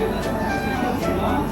어우야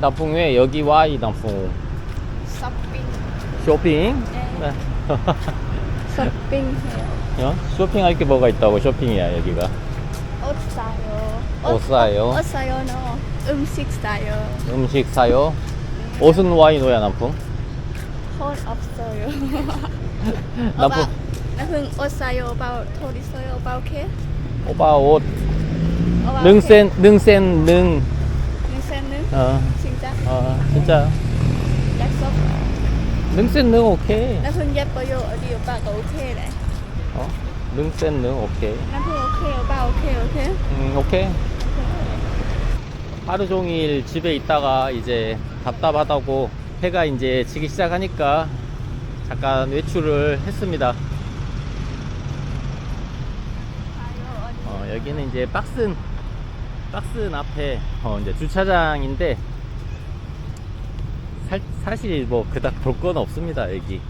나풍 왜 여기 와이 나풍 shopping 쇼핑? 네. shopping 어? 쇼핑할 게 뭐가 있다고? 쇼핑이야 여기가. 옷 사요. 옷 사요? 옷 사요 no 음식 사요. 음식 사요? 옷은 와이 노야 나풍 돈 없어요. 나풍 나풍 옷 사요 bao 돈 있어요 bao kia 오빠 옷. 오빠 능센 능센 능 어, 진짜? 어 진짜. 약속? 능센 능 오케이. 나풍 예뻐요. 어디 오빠가 오케이 래 어? 능센 능 오케이. 나풍 오케이 오빠 오케이 오케이. 음, 오케이. 하루 종일 집에 있다가 이제 답답하다고 해가 이제 지기 시작하니까 잠깐 외출을 했습니다. 어, 여기는 이제 박슨, 박슨 앞에 어, 이제 주차장인데 살, 사실 뭐 그닥 볼 건 없습니다, 여기.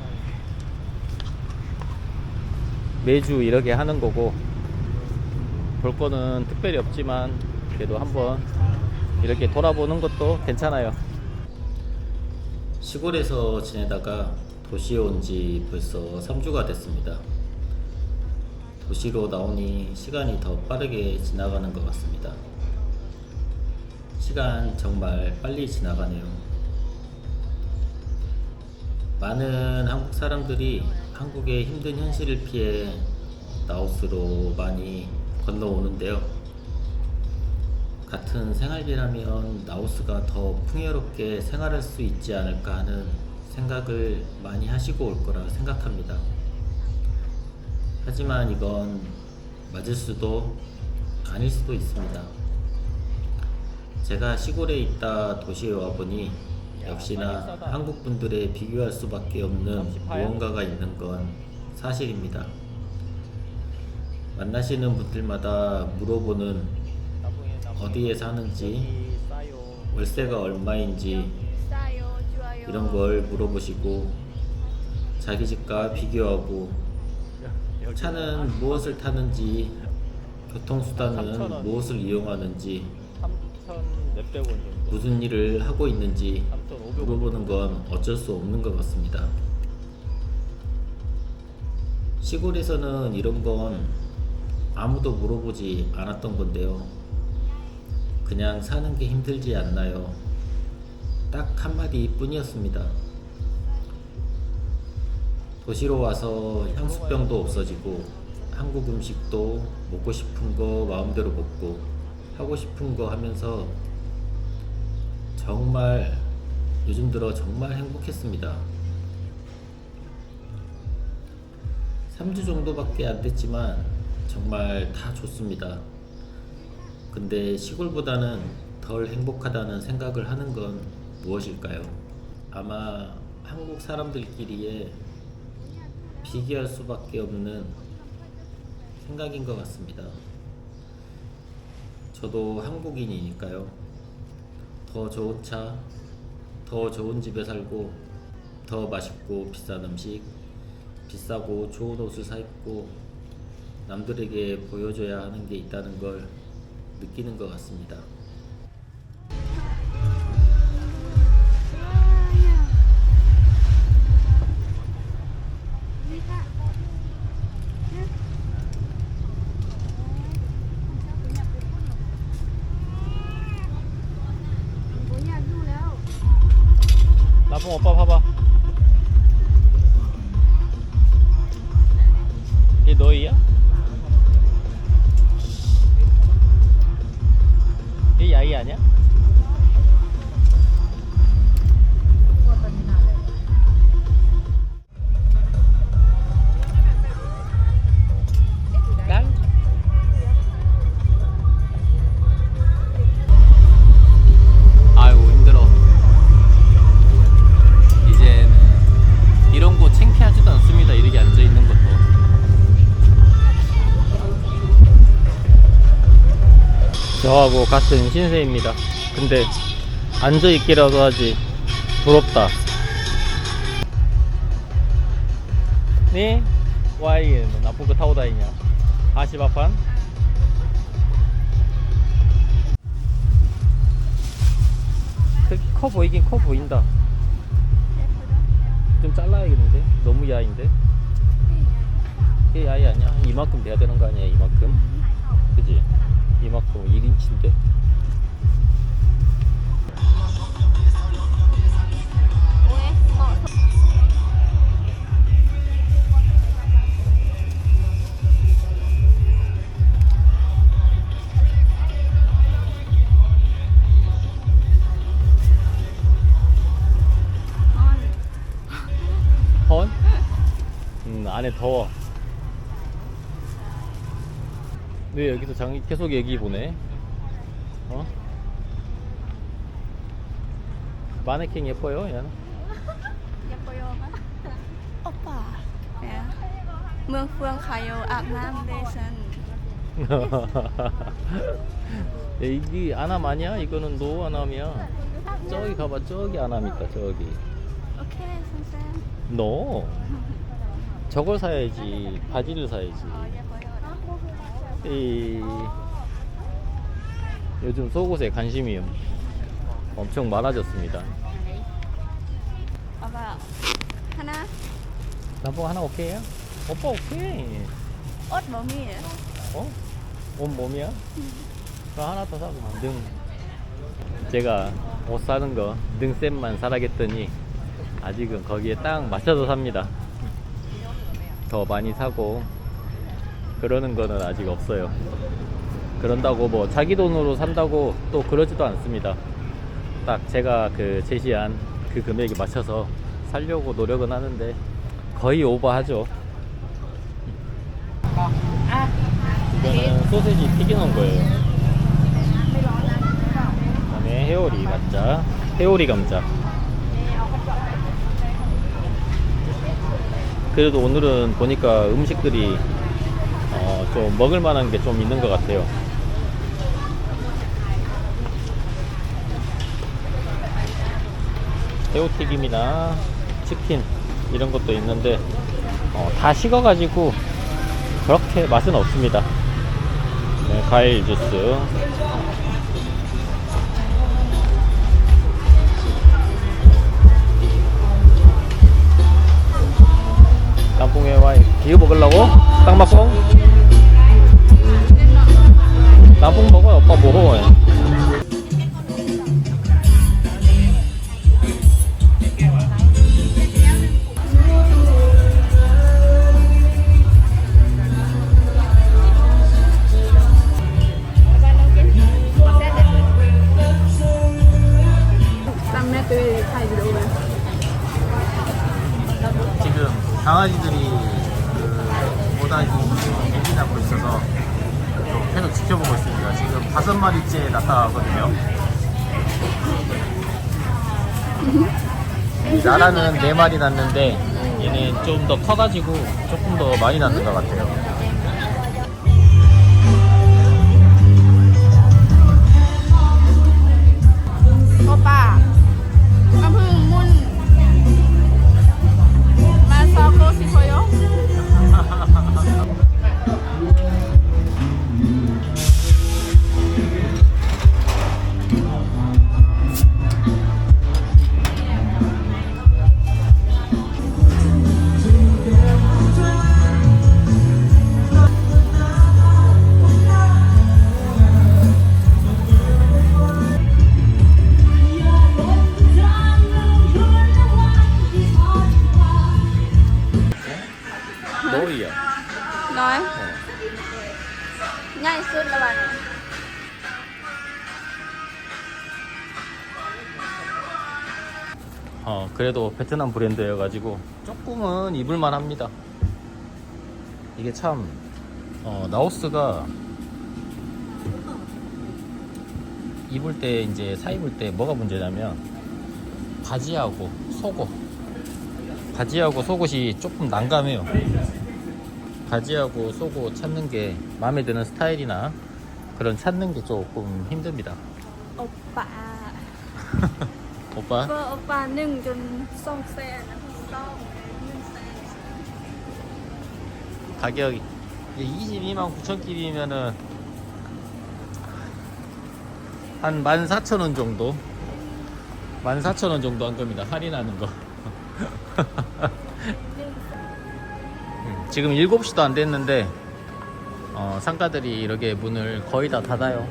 매주 이렇게 하는 거고 볼 거는 특별히 없지만 그래도 한번 이렇게 돌아보는 것도 괜찮아요. 시골에서 지내다가 도시에 온 지 벌써 3주가 됐습니다. 도시로 나오니 시간이 더 빠르게 지나가는 것 같습니다. 시간 정말 빨리 지나가네요. 많은 한국 사람들이 한국의 힘든 현실을 피해 라오스로 많이 건너오는데요. 같은 생활비라면 라오스가 더 풍요롭게 생활할 수 있지 않을까 하는 생각을 많이 하시고 올 거라 생각합니다. 하지만 이건 맞을 수도 아닐 수도 있습니다. 제가 시골에 있다 도시에 와보니 역시나 한국 분들에 비교할 수밖에 없는 무언가가 있는 건 사실입니다. 만나시는 분들마다 물어보는 어디에 사는지, 월세가 얼마인지 이런 걸 물어보시고 자기 집과 비교하고 차는 무엇을 타는지 교통수단은 무엇을 이용하는지 3천 몇백 원 정도. 무슨 일을 하고 있는지 3,500원. 물어보는 건 어쩔 수 없는 것 같습니다. 시골에서는 이런 건 아무도 물어보지 않았던 건데요. 그냥 사는 게 힘들지 않나요? 딱 한마디 뿐이었습니다. 도시로 와서 향수병도 없어지고 한국 음식도 먹고 싶은 거 마음대로 먹고 하고 싶은 거 하면서 정말 요즘 들어 정말 행복했습니다. 3주 정도밖에 안 됐지만 정말 다 좋습니다. 근데 시골보다는 덜 행복하다는 생각을 하는 건 무엇일까요? 아마 한국 사람들끼리의 비교할 수밖에 없는 생각인 것 같습니다. 저도 한국인이니까요. 더 좋은 차, 더 좋은 집에 살고, 더 맛있고 비싼 음식, 비싸고 좋은 옷을 사 입고, 남들에게 보여줘야 하는 게 있다는 걸 느끼는 것 같습니다. 跟我抱抱吧。 저하고 같은 신세입니다 근데 앉아있기라도 하지 부럽다 네? 와이 나쁜 거 타고 다니냐 아시바판? 되게 커 보이긴 커 보인다 좀 잘라야겠는데? 너무 야인데? 이게 야이 아니야? 이만큼 돼야 되는 거 아니야 이만큼? 그지? 이만큼 1인치인데? 헌? 음 안에 더워 왜 여기서 장 계속 얘기 보내? 어? 마네킹 예뻐요 얘는? 예뻐요. 오빠. 네. 명 phương 가요 아남 대선. 이게 아남 아니야? 이거는 노 아남이야 저기 가봐 저기 아남 있다 저기 오케이 선생. 너 저걸 사야지 바지를 사야지 예뻐요. 이 요즘 속옷에 관심이 엄청 많아졌습니다 오빠 하나 남봉 하나 오케이야? 오빠 오케이 옷 몸이에요. 어? 옷 몸이야? 그럼 하나 더 사고 등 제가 옷 사는 거 등셋만 사라겠더니 아직은 거기에 딱 맞춰서 삽니다 더 많이 사고 그러는 거는 아직 없어요 그런다고 뭐 자기 돈으로 산다고 또 그러지도 않습니다 딱 제가 그 제시한 그 금액에 맞춰서 살려고 노력은 하는데 거의 오버하죠 이거는 소세지 튀겨놓은 거예요. 그다음에 회오리 감자, 회오리 감자. 그래도 오늘은 보니까 음식들이 어, 좀 먹을 만한 게 좀 있는 것 같아요. 새우튀김이나 치킨 이런 것도 있는데 어, 다 식어가지고 그렇게 맛은 없습니다. 네, 과일 주스. 나라는 네 마리 났는데 얘는 좀 더 커가지고 조금 더 많이 낳는 것 같아요. 그래도 베트남 브랜드여가지고 조금은 입을만 합니다. 이게 참, 어, 나우스가 입을 때, 이제 사 입을 때 뭐가 문제냐면 바지하고 속옷. 바지하고 속옷이 조금 난감해요. 바지하고 속옷 찾는 게 마음에 드는 스타일이나 그런 찾는 게 조금 힘듭니다. 오빠. 오빠? Vợ 오빠 nâng 좀송 가격이. 22만 9천 끼리면은 한 14,000원 정도? 14,000원 정도 한 겁니다. 할인하는 거. 음, 지금 7시도 안 됐는데 어, 상가들이 이렇게 문을 거의 다 닫아요